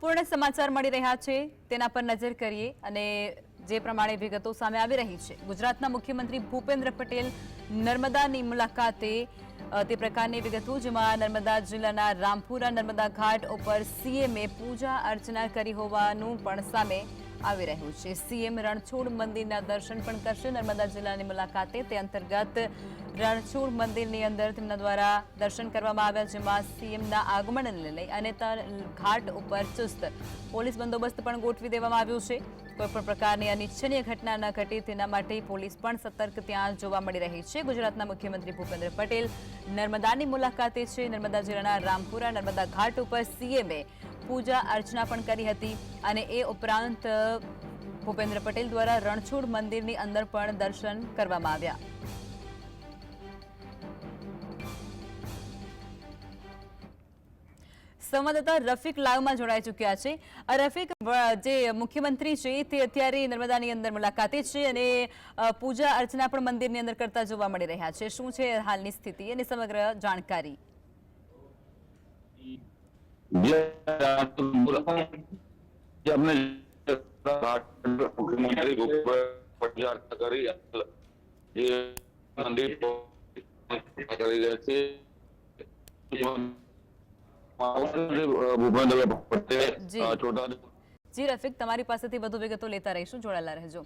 પૂર્ણ સમાચાર મળી રહ્યા છે, તેના પર નજર કરીએ અને જે પ્રમાણે વિગતો સામે આવી રહી છે, ગુજરાતના મુખ્યમંત્રી ભૂપેન્દ્ર પટેલ નર્મદાની મુલાકાતે તે પ્રકારની વિગતો, જેમાં નર્મદા જિલ્લાના રામપુરા નર્મદા ઘાટ ઉપર સીએમએ પૂજા અર્ચના કરી હોવાનું પણ સામે આવી રહ્યું છે. સીએમ રણછોડ મંદિરના દર્શન પણ કરશે. નર્મદા જિલ્લાની મુલાકાતે તે અંતર્ગત રણછોડ મંદિરની અંદર તેમના દ્વારા દર્શન કરવામાં આવ્યા, જેમાં સીએમના આગમનને લઈ અને ઘાટ ઉપર ચુસ્ત પોલીસ બંદોબસ્ત પણ ગોઠવી દેવામાં આવ્યો છે. કોઈ પણ પ્રકારની અનિચ્છનીય ઘટના ન ઘટે તેના માટે પોલીસ પણ સતર્ક ત્યાં જોવા મળી રહી છે. ગુજરાતના મુખ્યમંત્રી ભૂપેન્દ્ર પટેલ નર્મદાની મુલાકાતે છે. નર્મદા જિલ્લાના રામપુરા, નર્મદા ઘાટ ઉપર સીએમએ પૂજા અર્ચના પણ કરી હતી અને એ ઉપરાંત ભૂપેન્દ્ર પટેલ દ્વારા રણછોડ મંદિરની અંદર પણ દર્શન કરવામાં આવ્યા. સંવાદદાતા રફીક લાઈવમાં જોડાઈ ચૂક્યા છે. રફીક જે મુખ્યમંત્રી છે, તે અત્યારે નર્મદાની અંદર મુલાકાતે છે અને પૂજા અર્ચના પણ મંદિરની અંદર કરતા જોવા મળી રહ્યા છે. શું છે હાલની સ્થિતિ અને સમગ્ર જાણકારી? જે રફીક, તમારી પાસેથી વધુ વિગતો લેતા રહીશું. જોડાયેલા રહેજો.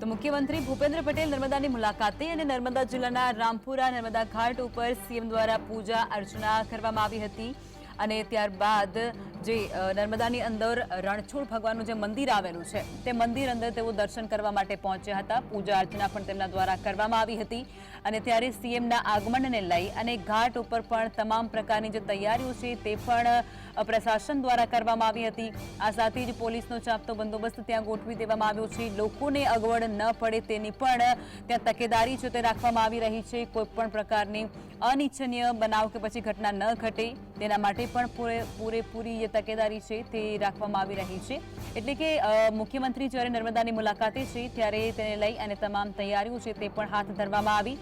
તો મુખ્યમંત્રી ભૂપેન્દ્ર પટેલ નર્મદાની મુલાકાતે અને નર્મદા જિલ્લાના રામપુરા નર્મદા ઘાટ ઉપર સીએમ દ્વારા પૂજા અર્ચના કરવામાં આવી હતી. અને ત્યારબાદ જે નર્મદાની અંદર રણછોડ ભગવાનનું જે મંદિર આવેલું છે, તે મંદિર અંદર તેઓ દર્શન કરવા માટે પહોંચ્યા હતા. પૂજા અર્ચના પણ તેમના દ્વારા કરવામાં આવી હતી. અને ત્યારે સીએમના આગમનને લઈ અને ઘાટ ઉપર પણ તમામ પ્રકારની જે તૈયારીઓ છે તે પણ પ્રશાસન દ્વારા કરવામાં આવી હતી. આ સાથે જ પોલીસનો ચાપતો બંદોબસ્ત ત્યાં ગોઠવી દેવામાં આવ્યો છે. લોકોને અગવડ ન પડે તેની પણ ત્યાં તકેદારી છે તે રાખવામાં આવી રહી છે. કોઈ પણ પ્રકારની અનિચ્છનીય બનાવ કે પછી ઘટના ન ઘટે તેના માટે પણ પૂરેપૂરી જે તકેદારી છે તે રાખવામાં આવી રહી છે. એટલે કે મુખ્યમંત્રી જ્યારે નર્મદાની મુલાકાતે છે, ત્યારે તેને લઈ અને તમામ તૈયારીઓ છે તે પણ હાથ ધરવામાં આવી.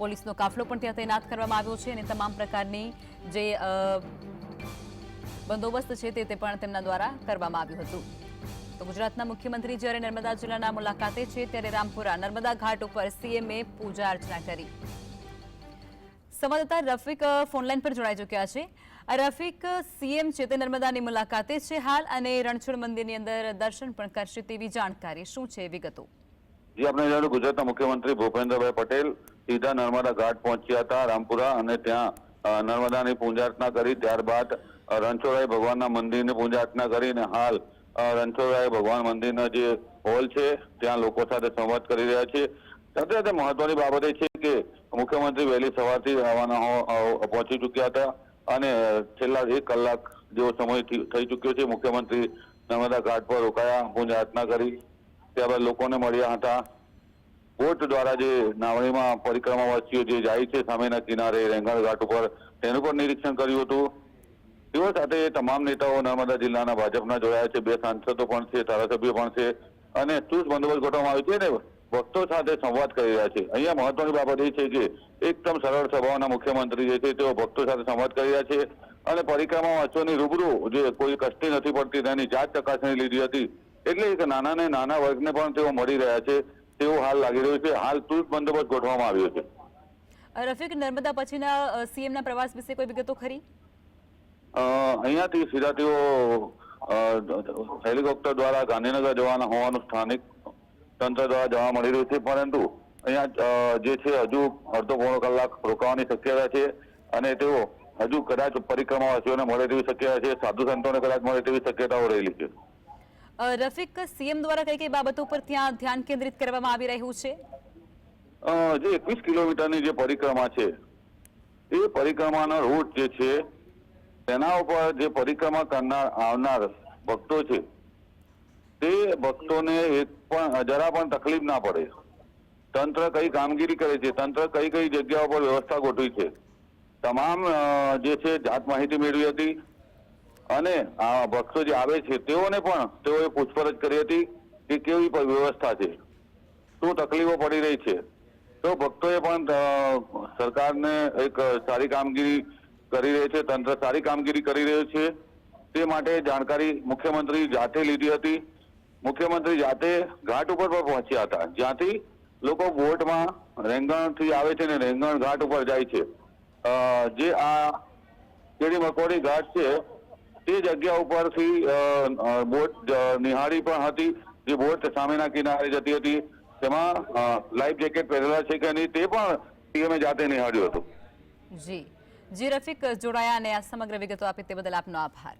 પોલીસનો કાફલો પણ ત્યાં તૈનાત કરવામાં આવ્યો છે અને તમામ પ્રકારની જે બંદોબસ્ત છે તે તે પણ તેમના દ્વારા કરવામાં આવ્યું હતું. તો ગુજરાતના મુખ્યમંત્રી જ્યારે નર્મદા જિલ્લાના મુલાકાતે છે, ત્યારે રામપુરા નર્મદા ઘાટ ઉપર સીએમએ પૂજા અર્ચના કરી. સંવાદદાતા રફીક ફોનલાઈન પર જોડાઈ ચૂક્યા છે. રફીક, સીએમ છે તે નર્મદાની મુલાકાતે છે હાલ અને રણછોડ મંદિરની અંદર દર્શન પણ કરશે તેવી જાણકારી. શું છે વિગતો? જે આપણે જાણ્યું ગુજરાતના મુખ્યમંત્રી ભૂપેન્દ્રભાઈ પટેલ સીધા નર્મદા ઘાટ પહોંચ્યા હતા, રામપુરા અને ત્યાં નર્મદાની પૂજાર્ચના કરી. ત્યારબાદ રણછોડરાય ભગવાનના મંદિરની પૂજાર્ચના કરીને હાલ રણછોડરાય ભગવાન મંદિરનો જે હોલ છે, ત્યાં લોકો સાથે સંવાદ કરી રહ્યા છે. સાથે સાથે મહત્વની બાબત એ છે કે મુખ્યમંત્રી વહેલી સવારથી રવાના પહોંચી ચૂક્યા હતા અને છેલ્લા એક કલાક જેવો સમય થઈ ચૂક્યો છે. મુખ્યમંત્રી નર્મદા ઘાટ પર રોકાયા પૂજા અર્ચના કરી. ત્યારબાદ લોકોને મળ્યા હતા. બોટ દ્વારા જે નાવણીમાં પરિક્રમાવાસીઓ જે જાય છે સામેના કિનારે રેંગણ ઘાટ ઉપર, તેનું પણ નિરીક્ષણ કર્યું હતું. તેઓ સાથે તમામ નેતાઓ નર્મદા જિલ્લાના ભાજપના જોડાયા છે. બે સાંસદો પણ છે, ધારાસભ્યો પણ છે અને ચુસ્ત બંદોબસ્ત ગોઠવવામાં આવ્યો છે ને ભક્તો સાથે સંવાદ કરી રહ્યા છે. અહીંયા મહત્વની બાબત એ છે કે એકદમ સરળ સ્વભાવના મુખ્યમંત્રી જે છે તેઓ ભક્તો સાથે સંવાદ કરી રહ્યા છે અને પરિક્રમા વાંચવાની રૂબરૂ જે કોઈ કષ્ટી નથી પડતી તેની જાત ચકાસણી લીધી હતી. એટલે એક નાના ને નાના વર્ગને પણ તેઓ મળી રહ્યા છે. તેવું હાલ લાગી રહ્યું છે. હાલ ચુસ્ત બંદોબસ્ત ગોઠવવામાં આવ્યો છે. રફીક નર્મદા પછીના સીએમના પ્રવાસ વિશે કોઈ વિગતો ખરી? અહીંયાથી સીધા તેઓ હેલિકોપ્ટર દ્વારા ગાંધીનગર જવાના હોવાનું સ્થાનિક તંત્ર દ્વારા જવા મળી રહ્યું છે પરંતુ અહીંયા જે છે હજુ અડધો પોણો કલાક રોકાવાની શક્યતા છે અને તેઓ હજુ કદાચ પરિક્રમાવાસીઓને મળે તેવી શક્યતા છે સાધુ સંતોને કદાચ મળે તેવી શક્યતાઓ રહેલી છે. રફીક સીએમ દ્વારા કઈ કઈ બાબતો પર ત્યાં ધ્યાન કેન્દ્રિત કરવામાં આવી રહ્યું છે? જે એકવીસ કિલોમીટરની જે પરિક્રમા છે એ પરિક્રમાનો રૂટ જે છે તેના ઉપર જે પરિક્રમા કરનાર આવનાર ભક્તો છે તે ભક્તોને એક પણ, જરા પણ તકલીફ ના પડે. તંત્ર કઈ કામગીરી કરે છે, તંત્ર કઈ કઈ જગ્યાઓ પર વ્યવસ્થા ગોઠવી છે. તમામ જે છે, જાત માહિતી મેળવી હતી. અને આ ભક્તો જે આવે છે, તેઓને પણ તેઓએ પૂછપરછ કરી હતી કે કેવી વ્યવસ્થા છે. શું તકલીફો પડી રહી છે? તો ભક્તોએ પણ સરકારને એક સારી કામગીરી કરી રહી છે, તંત્ર સારી કામગીરી કરી રહ્યું છે. તે માટે જાણકારી મુખ્યમંત્રી જાતે લીધી હતી. મુખ્યમંત્રી જાતે ઘાટ ઉપર પણ પહોંચ્યા હતા. જ્યાંથી લોકો બોટમાં રેંગણથી આવે છે ને રેંગણ ઘાટ ઉપર જાય છે. જે આ કેડી મકોડી ઘાટ છે, તે જગ્યા ઉપરથી બોટ નિહાળી પણ હતી. જે બોટ સામેના કિનારે જતી હતી, તેમાં લાઈફ જેકેટ પહેરેલા છે કે નહીં, તે પણ સીએમએ જાતે નિહાળ્યું હતું. જી. જી રફીક જોડાયા અને આ સમગ્ર વિગતો આપી તે બદલ આપનો આભાર.